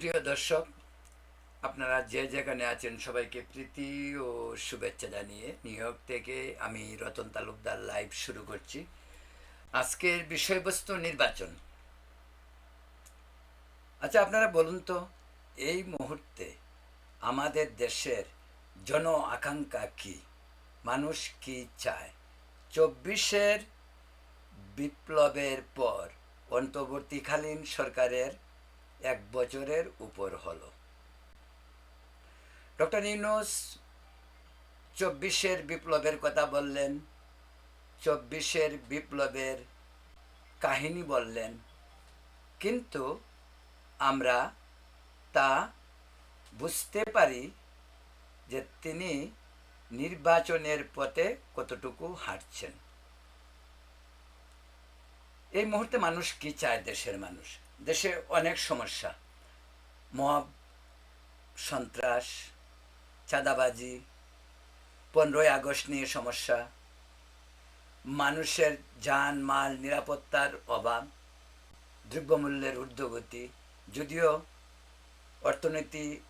প্রিয় দর্শক, আপনারা যে যেখানে আছেন সবাইকে প্রীতি ও শুভেচ্ছা জানিয়ে নিউ ইয়র্ক থেকে আমি রতন তালুকদার লাইভ শুরু করছি। আজকের বিষয়বস্তু নির্বাচন। আচ্ছা আপনারা বলুন তো, এই মুহূর্তে আমাদের দেশের জন আকাঙ্ক্ষা কি? মানুষ কি চায়? চব্বিশের বিপ্লবের পর অন্তর্বর্তীকালীন সরকারের এক বছরের উপর হলো। ডক্টর ইউনুস চব্বিশের বিপ্লবের কথা বললেন, চব্বিশের বিপ্লবের কাহিনী বললেন, কিন্তু আমরা তা বুঝতে পারি যে তিনি নির্বাচনের পথে কতটুকু হাঁটছেন। এই মুহূর্তে মানুষ কি চায় দেশের মানুষ? দেশে অনেক সমস্যা। মব, সন্ত্রাস, চাঁদাবাজি, পনেরোই আগস্ট নিয়ে সমস্যা। মানুষের যান, মাল, নিরাপত্তার অভাব, দ্রব্যমূল্যের ঊর্ধ্বগতি। যদিও অর্থনীতি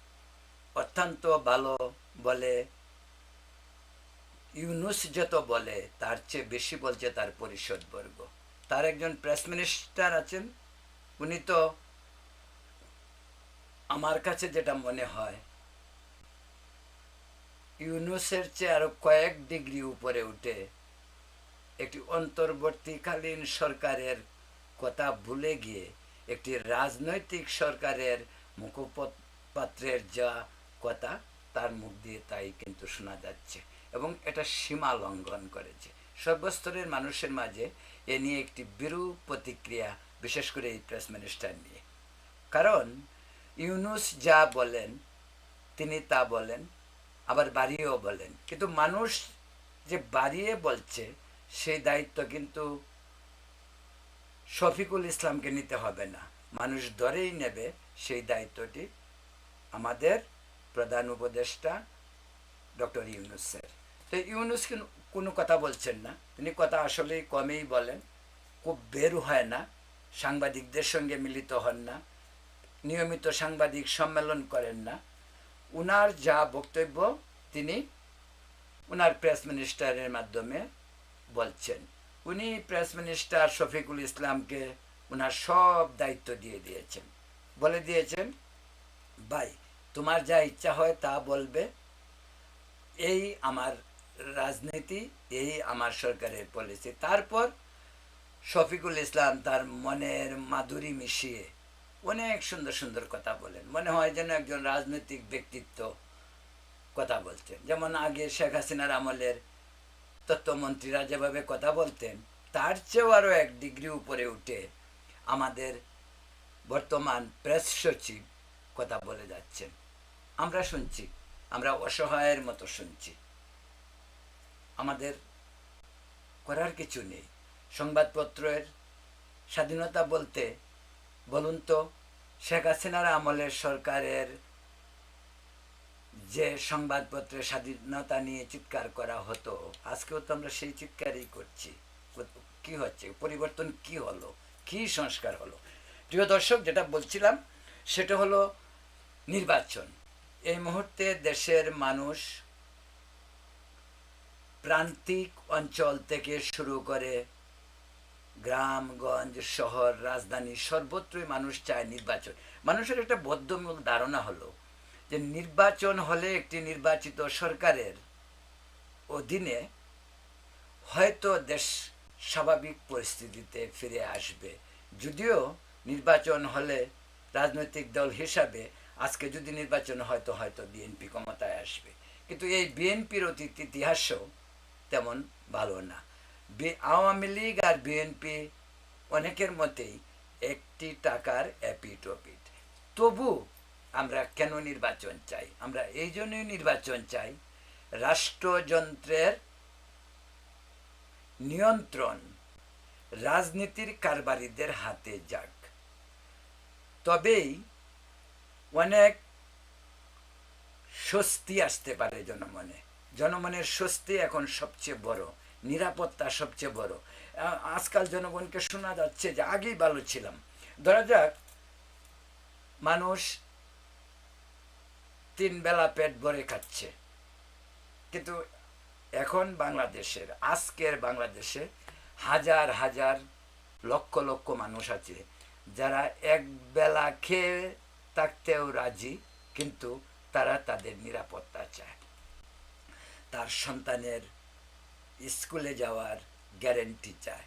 অত্যন্ত ভালো বলে, ইউনুস যত বলে, তার চেয়ে বেশি বলছে তার পরিষদবর্গ। তার একজন প্রেস মিনিস্টার আছেন উনি তো আমার কাছে যেটা মনে হয়, ইউনুসের চেয়ে আরও কয়েক ডিগ্রি উপরে উঠে একটি অন্তর্বর্তীকালীন সরকারের কথা ভুলে গিয়ে একটি রাজনৈতিক সরকারের মুখপাত্রের যা কথা তার মুখ দিয়ে তাই কিন্তু শোনা যাচ্ছে এবং এটা সীমা লঙ্ঘন করেছে। সর্বস্তরের মানুষের মাঝে এ নিয়ে একটি বিরূপ প্রতিক্রিয়া বিশেষ করে এই প্রেস মিনিস্টার নিয়ে। কারণ ইউনুস যা বলেন, তিনি তা বলেন, আবার বাড়িয়েও বলেন। কিন্তু মানুষ যে বাড়িয়ে বলছে, সেই দায়িত্ব কিন্তু শফিকুল ইসলামকে নিতে হবে না। মানুষ ধরেই নেবে সেই দায়িত্বটি আমাদের প্রধান উপদেষ্টা ডক্টর ইউনুসের তো ইউনুস কোনো কথা বলছেন না। তিনি কথা আসলেই কমেই বলেন, খুব বের হয় না। সাংবাদিকদের সঙ্গে মিলিত হন না, নিয়মিত সাংবাদিক সম্মেলন করেন না। উনার যা বক্তব্য তিনি উনার প্রেস মিনিস্টারের মাধ্যমে বলছেন। উনি প্রেস মিনিস্টার শফিকুল ইসলামকে উনার সব দায়িত্ব দিয়ে দিয়েছেন। বলে দিয়েছেন, ভাই, তোমার যা ইচ্ছা হয় তা বলবে। এই আমার রাজনীতি, এই আমার সরকারের পলিসি তারপর শফিকুল ইসলাম তার মনের মাধুরী মিশিয়ে অনেক সুন্দর সুন্দর কথা বলেন। মনে হয় যেন একজন রাজনৈতিক ব্যক্তিত্ব কথা বলতেন। যেমন আগে শেখ হাসিনার আমলের তত্ত্বমন্ত্রীরা যেভাবে কথা বলতেন, তার চেয়েও আরও এক ডিগ্রি উপরে উঠে আমাদের বর্তমান প্রেস সচিব কথা বলে যাচ্ছেন। আমরা শুনছি, আমরা অসহায়ের মতো শুনছি। আমাদের করার কিছু নেই। সংবাদপত্রের স্বাধীনতা বলতে, বলুন তো, শেখ হাসিনার আমলের সরকারের যে সংবাদপত্রের স্বাধীনতা নিয়ে চিৎকার করা হতো, আজকেও তো আমরা সেই চিৎকারই করছি। কি হচ্ছে? পরিবর্তন কি হলো? কি সংস্কার হলো? প্রিয় দর্শক, যেটা বলছিলাম, সেটা হলো নির্বাচন। এই মুহূর্তে দেশের মানুষ প্রান্তিক অঞ্চল থেকে শুরু করে গ্রামগঞ্জ শহর, রাজধানী, সর্বত্রই মানুষ চায় নির্বাচন। মানুষের একটা বদ্ধমূল ধারণা হলো যে নির্বাচন হলে একটি নির্বাচিত সরকারের অধীনে হয়তো দেশ স্বাভাবিক পরিস্থিতিতে ফিরে আসবে। যদিও নির্বাচন হলে রাজনৈতিক দল হিসাবে আজকে যদি নির্বাচন হয়তো হয়তো বিএনপি ক্ষমতায় আসবে। কিন্তু এই বিএনপির অতীত ইতিহাসও তেমন ভালো না। আওয়ামী লীগ আর বিএনপি অনেকের মতেই একটি টাকার অ্যাপিটোপিট তবু আমরা কেন নির্বাচন চাই? আমরা এই জন্যই নির্বাচন চাই, রাষ্ট্রযন্ত্রের নিয়ন্ত্রণ রাজনীতির কারবারিদের হাতে যাক। তবেই অনেক স্বস্তি আসতে পারে জনমনে। জনমনের স্বস্তি এখন সবচেয়ে বড়। নিরাপত্তা সবচেয়ে বড়। আজকাল জনগণকে শোনা যাচ্ছে যে আগেই ভালো ছিলাম। ধরা যাক, মানুষ তিন বেলা পেট ভরে খাচ্ছে। কিন্তু এখন বাংলাদেশের, আজকের বাংলাদেশে হাজার হাজার, লক্ষ লক্ষ মানুষ আছে যারা এক বেলা খেয়ে থাকতেও রাজি, কিন্তু তারা তাদের নিরাপত্তা চায়। তার সন্তানের স্কুলে যাওয়ার গ্যারেন্টি চায়।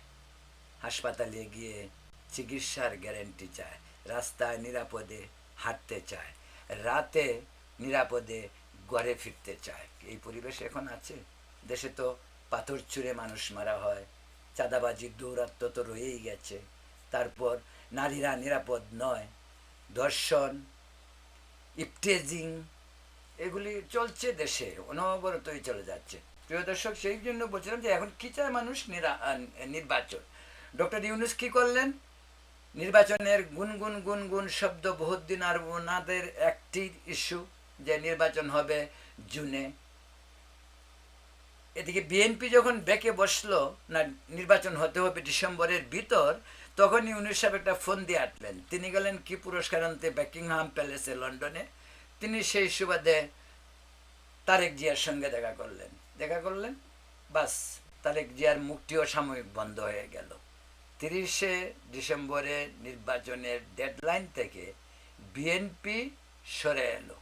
হাসপাতালে গিয়ে চিকিৎসার গ্যারেন্টি চায়। রাস্তায় নিরাপদে হাঁটতে চায়। রাতে নিরাপদে ঘরে ফিরতে চায়। এই পরিবেশ এখন আছে। দেশে তো পাথর ছুঁড়ে মানুষ মারা হয়। চাঁদাবাজির দৌরাত্ম তো রয়েই গেছে। তারপর নারীরা নিরাপদ নয়। ধর্ষণ ইপটেজিং এগুলি চলছে দেশে, অনবরতই চলে যাচ্ছে। প্রিয় দর্শক, সেই জন্য বলছিলাম যে এখন কি চায় মানুষ? নির্বাচন। ডক্টর ইউনুস কি করলেন? নির্বাচনের গুনগুন গুনগুন শব্দ বহুত দিন আর ওনাদের একটি ইস্যু যে নির্বাচন হবে জুনে। এদিকে বিএনপি যখন বেঁকে বসল না নির্বাচন হতে হবে ডিসেম্বরের ভিতর, তখন ইউনুস সাহেব একটা ফোন দিয়ে আটলেন। তিনি গেলেন কি পুরস্কার আনতে বেকিংহাম প্যালেসে লন্ডনে। তিনি সেই সুবাদে তারেক জিয়ার সঙ্গে দেখা করলেন। করলেন, বাস তারেক জিয়ার মুক্তিও সাময়িক বন্ধ হয়ে গেল। তিরিশে ডিসেম্বরে নির্বাচনের ডেডলাইন থেকে বিএনপি সরে এলো।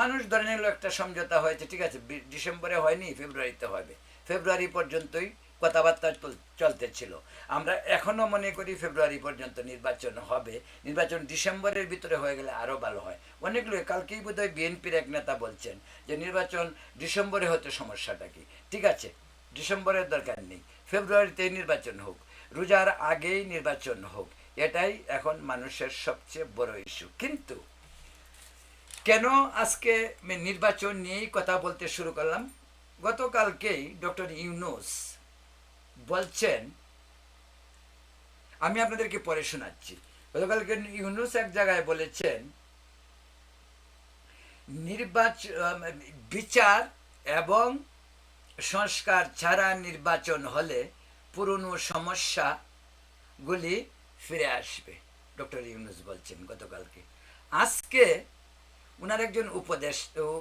মানুষ ধরে নিল একটা সমঝোতা হয়েছে, ঠিক আছে ডিসেম্বরে হয়নি, ফেব্রুয়ারিতে হবে। ফেব্রুয়ারি পর্যন্তই কথাবার্তা চল- চলতে ছিল আমরা এখনও মনে করি ফেব্রুয়ারি পর্যন্ত নির্বাচন হবে। নির্বাচন ডিসেম্বরের ভিতরে হয়ে গেলে আরও ভালো হয়। অনেক লোক কালকেই বোধহয় বিএনপির এক নেতা বলছেন যে, নির্বাচন ডিসেম্বরে হতে সমস্যাটা কি? ঠিক আছে, ডিসেম্বরের দরকার নেই। ফেব্রুয়ারিতেই নির্বাচন হোক, রোজার আগেই নির্বাচন হোক, এটাই এখন মানুষের সবচেয়ে বড় ইস্যু। কিন্তু কেন আজকে নির্বাচন নিয়েই কথা বলতে শুরু করলাম? গতকালকেই ডক্টর ইউনুস বলছেন, আমি আপনাদেরকে পড়ে শোনাচ্ছি। গতকালকে ইউনুস এক জায়গায় বলেছেন নির্বাচন বিচার এবং সংস্কার ছাড়া নির্বাচন হলে পুরনো সমস্যাগুলি ফিরে আসবে, ডক্টর ইউনুস বলছেন গতকালকে। আজকে ওনার একজন উপদেশ,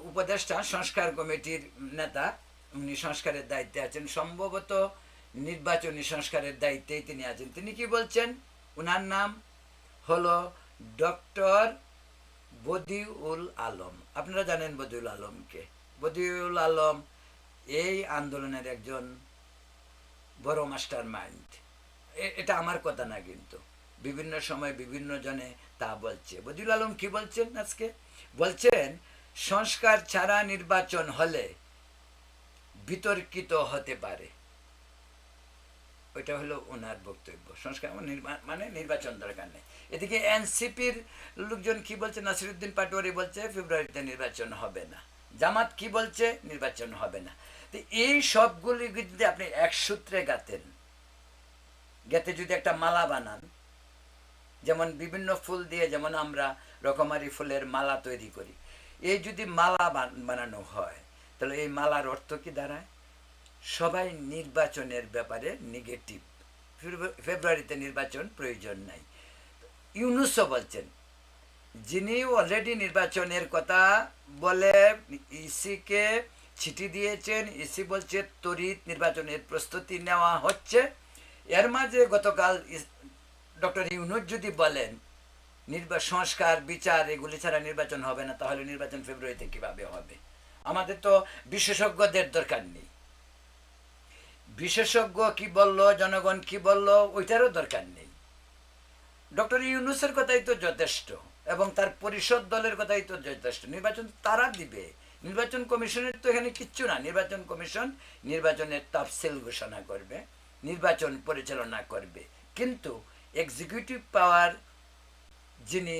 উপদেষ্টা, সংস্কার কমিটির নেতা, উনি সংস্কারের দায়িত্বে আছেন। সম্ভবত নির্বাচনী সংস্কারের দায়িত্বেই তিনি আছেন। তিনি কি বলছেন? ওনার নাম হলো ডক্টর বদিউল আলম। আপনারা জানেন বদিউল আলমকে। বদিউল আলম এই আন্দোলনের একজন বড় মাস্টার মাইন্ড এটা আমার কথা না কিন্তু। বিভিন্ন সময় বিভিন্ন জনে তা বলছে। বদিউল আলম কি বলছেন আজকে? বলছেন, সংস্কার ছাড়া নির্বাচন হলে বিতর্কিত হতে পারে। ওইটা হলো ওনার বক্তব্য। সংস্কার মানে মানে নির্বাচন দরকার নেই। এদিকে এনসিপির লোকজন কি বলছে? নাসিরুদ্দিন পাটোয়ারি বলছে, ফেব্রুয়ারিতে নির্বাচন হবে না। জামাত কি বলছে? নির্বাচন হবে না। তো এই সবগুলি যদি আপনি এক সূত্রে গাতেন গেতে যদি একটা মালা বানান, যেমন বিভিন্ন ফুল দিয়ে যেমন আমরা রকমারি ফুলের মালা তৈরি করি, এই যদি মালা বানানো হয়, তাহলে এই মালার অর্থ কি দাঁড়ায়? সবাই নির্বাচনের ব্যাপারে নেগেটিভ ফেব্রুয়ারিতে নির্বাচন প্রয়োজন নাই। ইউনুসও বলছেন, যিনি অলরেডি নির্বাচনের কথা বলে ইসিকে চিঠি দিয়েছেন, ইসি বলছে তড়িৎ নির্বাচনের প্রস্তুতি নেওয়া হচ্ছে। এর মাঝে গতকাল ডক্টর ইউনুস যদি বলেন, নির্বা, সংস্কার, বিচার এগুলি ছাড়া নির্বাচন হবে না, তাহলে নির্বাচন ফেব্রুয়ারিতে কীভাবে হবে? আমাদের তো বিশেষজ্ঞদের দরকার নেই। বিশেষজ্ঞ কি বলল, জনগণ কি বলল, ওইটারও দরকার নেই। ডক্টর ইউনুসের কথাই তো যথেষ্ট এবং তার পরিষদ দলের কথাই তো যথেষ্ট। নির্বাচন তারা দিবে। নির্বাচন কমিশনের তো এখানে কিচ্ছু না। নির্বাচন কমিশন নির্বাচনের তফসিল ঘোষণা করবে, নির্বাচন পরিচালনা করবে। কিন্তু এক্সিকিউটিভ পাওয়ার যিনি,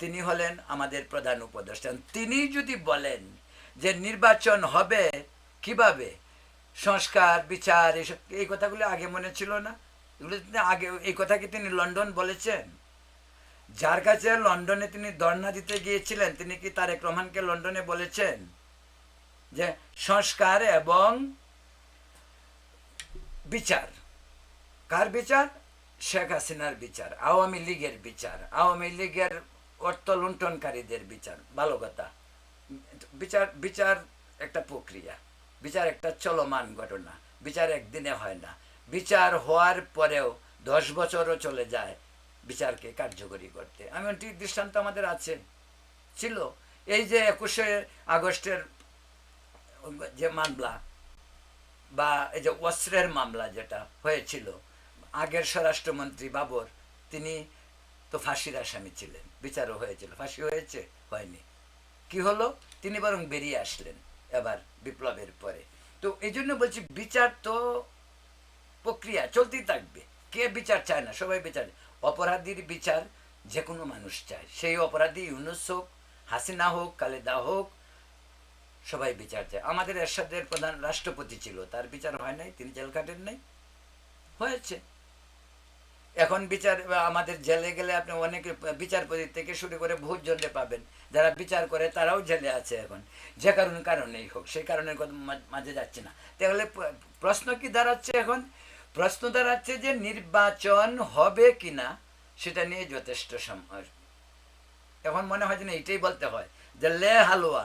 তিনি হলেন আমাদের প্রধান উপদেষ্টা। তিনি যদি বলেন যে নির্বাচন হবে কীভাবে সংস্কার, বিচার এইসব এই কথাগুলো আগে মনে ছিল না। এগুলো তিনি আগে, এই কথা কি তিনি লন্ডন বলেছেন। যার কাছে লন্ডনে তিনি ধর্ণা দিতে গিয়েছিলেন, তিনি কি তারেক রহমানকে লন্ডনে বলেছেন? যে সংস্কার এবং বিচার। কার বিচার? শেখ হাসিনার বিচার, আওয়ামী লীগের বিচার। আওয়ামী লীগের অর্থ লুণ্ঠনকারীদের বিচার, ভালো কথা। বিচার বিচার একটা প্রক্রিয়া। বিচার একটা চলমান ঘটনা, বিচার একদিনে হয় না। বিচার হওয়ার পরেও দশ বছরও চলে যায় বিচারকে কার্যকরী করতে। আমি এমনটি দৃষ্টান্ত আমাদের আছে। ছিল। এই যে একুশে আগস্টের যে মামলা বা এই যে অস্ত্রের মামলা যেটা হয়েছিল, আগের স্বরাষ্ট্রমন্ত্রী বাবর, তিনি তো ফাঁসির আসামি ছিলেন। বিচারও হয়েছিল। ফাঁসি হয়েছে? হয়নি। কি হলো? তিনি বরং বেরিয়ে আসলেন। এবার বিপ্লবের পরে। তো এই জন্য বলছি বিচার তো প্রক্রিয়া চলতেই থাকবে। কে বিচার চায় না? সবাই বিচার অপরাধীর বিচার যে কোনো মানুষ চায়। সেই অপরাধী ইউনুস হোক, হাসিনা হোক, কালেদা হোক, সবাই বিচার চায়। আমাদের এরশাদের প্রধান রাষ্ট্রপতি ছিল, তার বিচার হয় নাই, তিনি জেল কাটেন নাই। হয়েছে। এখন বিচার, আমাদের জেলে গেলে আপনি অনেক বিচারপতি থেকে শুরু করে বহুত জনরে পাবেন। যারা বিচার করে তারাও জেলে আছে এখন। যে কারণ কারণেই হোক, সেই কারণের কথা মাঝে যাচ্ছে না। তাহলে প্রশ্ন কি দাঁড়াচ্ছে এখন? প্রশ্ন দাঁড়াচ্ছে যে নির্বাচন হবে কিনা, সেটা নিয়ে যথেষ্ট সময় এখন মনে হয় যে না এটাই বলতে হয় যে লে হালুয়া,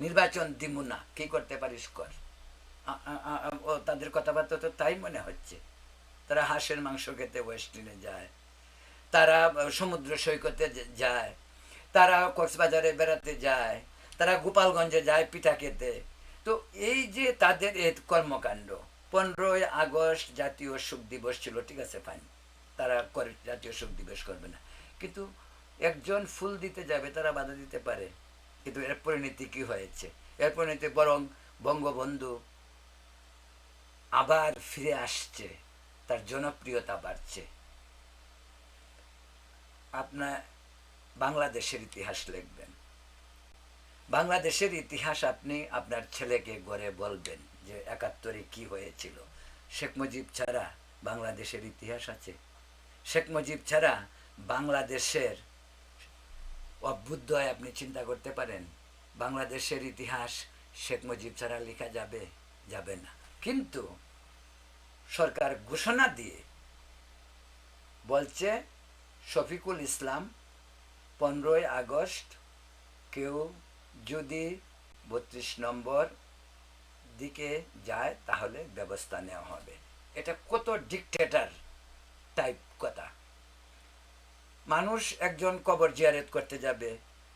নির্বাচন দিমু না, কি করতে পারিস কর। তাদের কথাবার্তা তো তাই মনে হচ্ছে। তারা হাঁসের মাংস খেতে ওয়েস্টিনে যায়, তারা সমুদ্র সৈকতে যায় তারা কক্সবাজারে বেড়াতে যায়, তারা গোপালগঞ্জে যায় পিঠা খেতে তো এই যে তাদের কর্মকাণ্ড, পনেরোই আগস্ট জাতীয় শোক দিবস ছিল, ঠিক আছে ফাইন তারা করে, জাতীয় শোক দিবস করবে না। কিন্তু একজন ফুল দিতে যাবে, তারা বাধা দিতে পারে। কিন্তু এর পরিণতি কি হয়েছে? এর পরিণতি বরং বঙ্গবন্ধু আবার ফিরে আসছে, তার জনপ্রিয়তা বাড়ছে। আপনার বাংলাদেশের ইতিহাস লিখবেন। বাংলাদেশের ইতিহাস আপনি আপনার ছেলেকে গড়ে বলবেন যে একাত্তরে কি হয়েছিল। শেখ মুজিব ছাড়া বাংলাদেশের ইতিহাস আছে। শেখ মুজিব ছাড়া বাংলাদেশের অভ্যুদয় আপনি চিন্তা করতে পারেন, বাংলাদেশের ইতিহাস শেখ মুজিব ছাড়া লেখা যাবে যাবে না। কিন্তু সরকার ঘোষণা দিয়ে বলছে, শফিকুল ইসলাম পনেরোই আগস্ট কেউ যদি বত্রিশ নম্বর দিকে যায়, তাহলে ব্যবস্থা নেওয়া হবে। এটা কত ডিকটেটার টাইপ কথা। মানুষ একজন কবর জিয়ারেত করতে যাবে,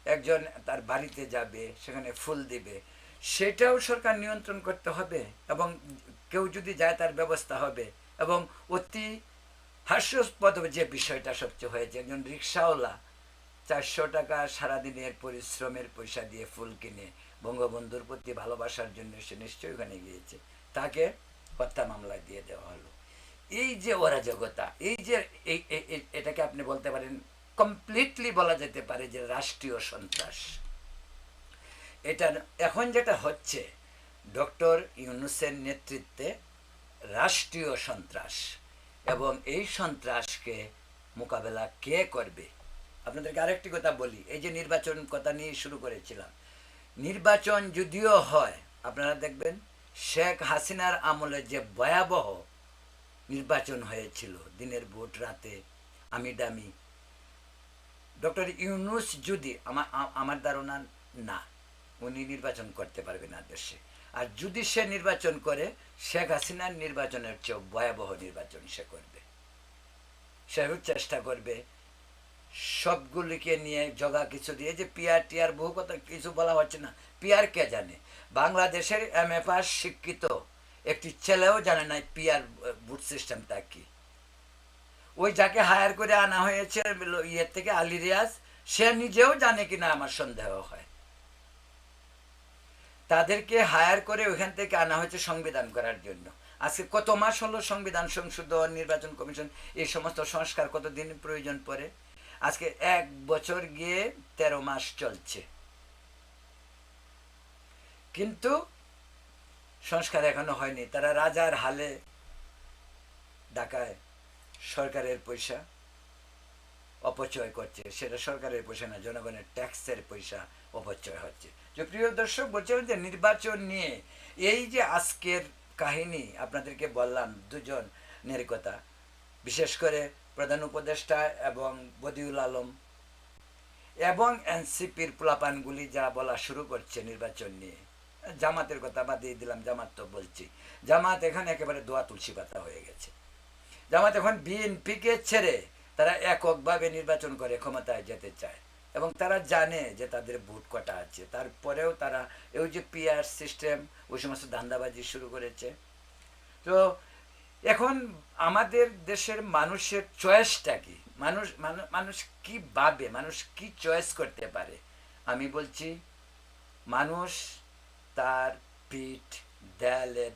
একজন তার বাড়িতে যাবে, সেখানে ফুল দিবে। সেটাও সরকার নিয়ন্ত্রণ করতে হবে এবং কেউ যদি যায়, তার ব্যবস্থা হবে এবং অতি হাস্যস্পদ যে বিষয়টা সবচেয়ে হয়েছে, একজন রিক্সাওয়ালা চারশো টাকা সারাদিনের পরিশ্রমের পয়সা দিয়ে ফুল কিনে বঙ্গবন্ধুর প্রতি ভালোবাসার জন্য সে নিশ্চয়ই ওখানে গিয়েছে। তাকে হত্যা মামলায় দিয়ে দেওয়া হলো। এই যে অরাজকতা এই যে এই- এটাকে আপনি বলতে পারেন কমপ্লিটলি বলা যেতে পারে যে রাষ্ট্রীয় সন্ত্রাস। এটা এখন যেটা হচ্ছে, ডক্টর ইউনুসের নেতৃত্বে রাষ্ট্রীয় সন্ত্রাস। এবং এই সন্ত্রাসকে মোকাবেলা কে করবে? আপনাদেরকে আরেকটি কথা বলি, এই যে নির্বাচন কথা নিয়ে শুরু করেছিলাম। নির্বাচন যদিও হয়, আপনারা দেখবেন শেখ হাসিনার আমলে যে ভয়াবহ নির্বাচন হয়েছিল দিনের ভোট রাতে আমি ডামি ডক্টর ইউনুস যদি আমার আমার ধারণা না, উনি নির্বাচন করতে পারবে না দেশে। আর যদি সে নির্বাচন করে, শেখ হাসিনার নির্বাচনের চেয়েও ভয়াবহ নির্বাচন সে করবে। সেও চেষ্টা করবে সবগুলিকে নিয়ে জগা কিছু দিয়ে যে পিয়ার, টিয়ার, বহু কথা কিছু বলা হচ্ছে না। পিয়ার কে জানে? বাংলাদেশের এম এ পাস শিক্ষিত একটি ছেলেও জানে না পিয়ার বুট সিস্টেমটা কি। ওই যাকে হায়ার করে আনা হয়েছে ইয়ের থেকে আলী রিয়াজ, সে নিজেও জানে কিনা আমার সন্দেহ হয়। তাদেরকে হায়ার করে ওইখান থেকে আনা হয়েছে সংবিধান করার জন্য। আজকে কত মাস হলো সংবিধান সংশোধন, নির্বাচন কমিশন, এই সমস্ত সংস্কার কতদিন প্রয়োজন পড়ে? আজকে এক বছর গিয়ে তেরো মাস চলছে। কিন্তু সংস্কার এখনও হয়নি। তারা রাজার হালে ঢাকায় সরকারের পয়সা অপচয় করছে। সেটা সরকারের পয়সা না, জনগণের ট্যাক্সের পয়সা অপচয় হচ্ছে। যে প্রিয় দর্শক, বলছিলাম যে নির্বাচন নিয়ে এই যে আজকের কাহিনী আপনাদেরকে বললাম দুজনের কথা, বিশেষ করে প্রধান উপদেষ্টা এবং বদিউল আলম এবং এনসিপির প্লাপানগুলি যা বলা শুরু করছে নির্বাচন নিয়ে। জামাতের কথা বাদ দিয়ে দিলাম, জামাত তো বলছি। জামাত এখানে একেবারে দোয়া তুলসী পাতা হয়ে গেছে। জামাত এখন বিএনপিকে ছেড়ে তারা এককভাবে নির্বাচন করে ক্ষমতায় যেতে চায় এবং তারা জানে যে তাদের ভোট কটা আছে। তারপরেও তারা, এই যে পিআর সিস্টেম, ওই সমস্ত ধান্দাবাজি শুরু করেছে। তো এখন আমাদের দেশের মানুষের চয়েসটা কি? মানুষ মানুষ কি ভাবে? মানুষ কি চয়েস করতে পারে? আমি বলছি, মানুষ তার পিঠ দেয়ালে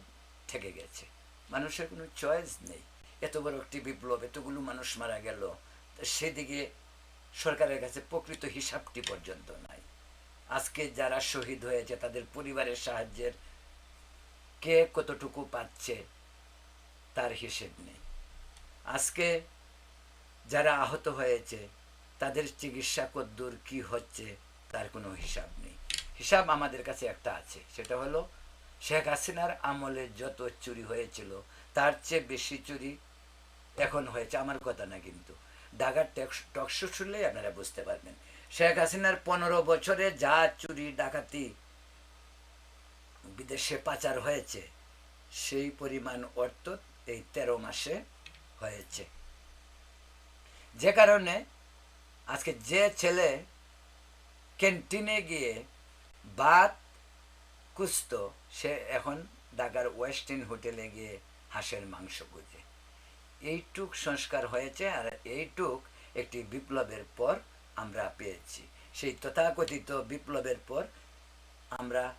থেকে গেছে। মানুষের কোনো চয়েস নেই। এত বড় একটি বিপ্লব, এতগুলো মানুষ মারা গেল সেদিকে সরকারের কাছে প্রকৃত হিসাবটি পর্যন্ত নাই। আজকে যারা শহীদ হয়েছে, তাদের পরিবারের সাহায্যের কে কতটুকু পাচ্ছে তার হিসেব নেই। আজকে যারা আহত হয়েছে, তাদের চিকিৎসা কদ্দূর কি হচ্ছে তার কোনো হিসাব নেই। হিসাব আমাদের কাছে একটা আছে, সেটা হলো শেখ হাসিনার আমলে যত চুরি হয়েছিল, তার চেয়ে বেশি চুরি এখন হয়েছে, আমার কথা না কিন্তু। ডাকার টকশো শুনলেই আপনারা বুঝতে পারবেন। শেখ হাসিনার পনেরো বছরে যা চুরি ডাকাতি বিদেশে পাচার হয়েছে, সেই পরিমাণ অর্থ এই তেরো মাসে হয়েছে। যে কারণে আজকে যে ছেলে ক্যান্টিনে গিয়ে ভাত কুস্ত, সে এখন ঢাকার ওয়েস্টিন হোটেলে গিয়ে হাঁসের মাংস খুঁজে। এইটুক সংস্কার হয়েছে আর এইটুক একটি বিপ্লবের পর আমরা পেয়েছি। সেই তথাকথিত বিপ্লবের পর আমরা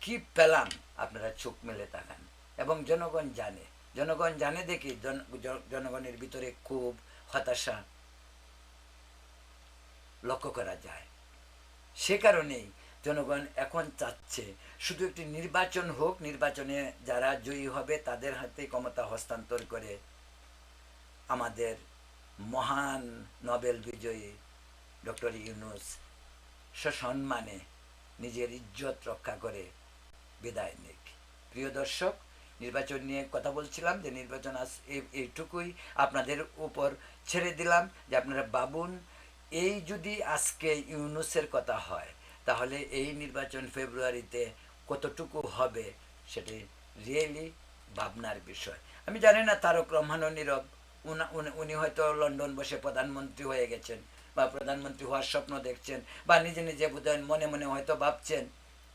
কি পেলাম, আপনারা চোখ মেলে তাকান। এবং জনগণ জানে জনগণ জানে দেখি, জন- জন- জনগণের ভিতরে খুব হতাশা লক্ষ্য করা যায়। সে কারণেই জনগণ এখন চাচ্ছে, শুধু একটি নির্বাচন হোক, নির্বাচনে যারা জয়ী হবে তাদের হাতে ক্ষমতা হস্তান্তর করে আমাদের মহান নোবেল বিজয়ী ডক্টর ইউনুস সসম্মানে নিজের ইজ্জত রক্ষা করে বিদায় নিক। প্রিয় দর্শক নির্বাচন নিয়ে কথা বলছিলাম যে নির্বাচন এই- এইটুকুই আপনাদের উপর ছেড়ে দিলাম যে আপনারা বাবুন এই যদি আজকে ইউনুসের কথা হয়, তাহলে এই নির্বাচন ফেব্রুয়ারিতে কতটুকু হবে সেটি রিয়েলি ভাবনার বিষয়। আমি জানি না, তারক রহমানও নীরব উনা- হয়তো লন্ডন বসে প্রধানমন্ত্রী হয়ে গেছেন বা প্রধানমন্ত্রী হওয়ার স্বপ্ন দেখছেন বা নিজে নিজে বোধহয় মনে মনে হয়তো ভাবছেন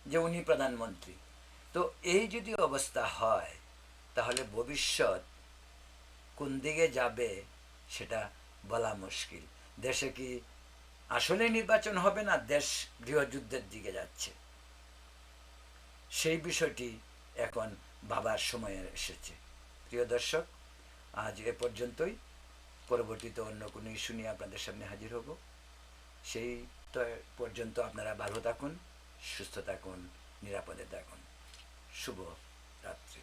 যে উনি প্রধানমন্ত্রী। তো এই যদি অবস্থা হয়, তাহলে ভবিষ্যৎ কোন দিকে যাবে সেটা বলা মুশকিল। দেশে কি আসলে নির্বাচন হবে না দেশ গৃহযুদ্ধের দিকে যাচ্ছে? সেই বিষয়টি এখন ভাবার সময় এসেছে। প্রিয় দর্শক, আজ এ পর্যন্তই। পরবর্তীতে অন্য কোনো ইস্যু নিয়ে আপনাদের সামনে হাজির হব। সেই পর্যন্ত আপনারা ভালো থাকুন, সুস্থ থাকুন, নিরাপদে থাকুন। শুভ রাত্রি।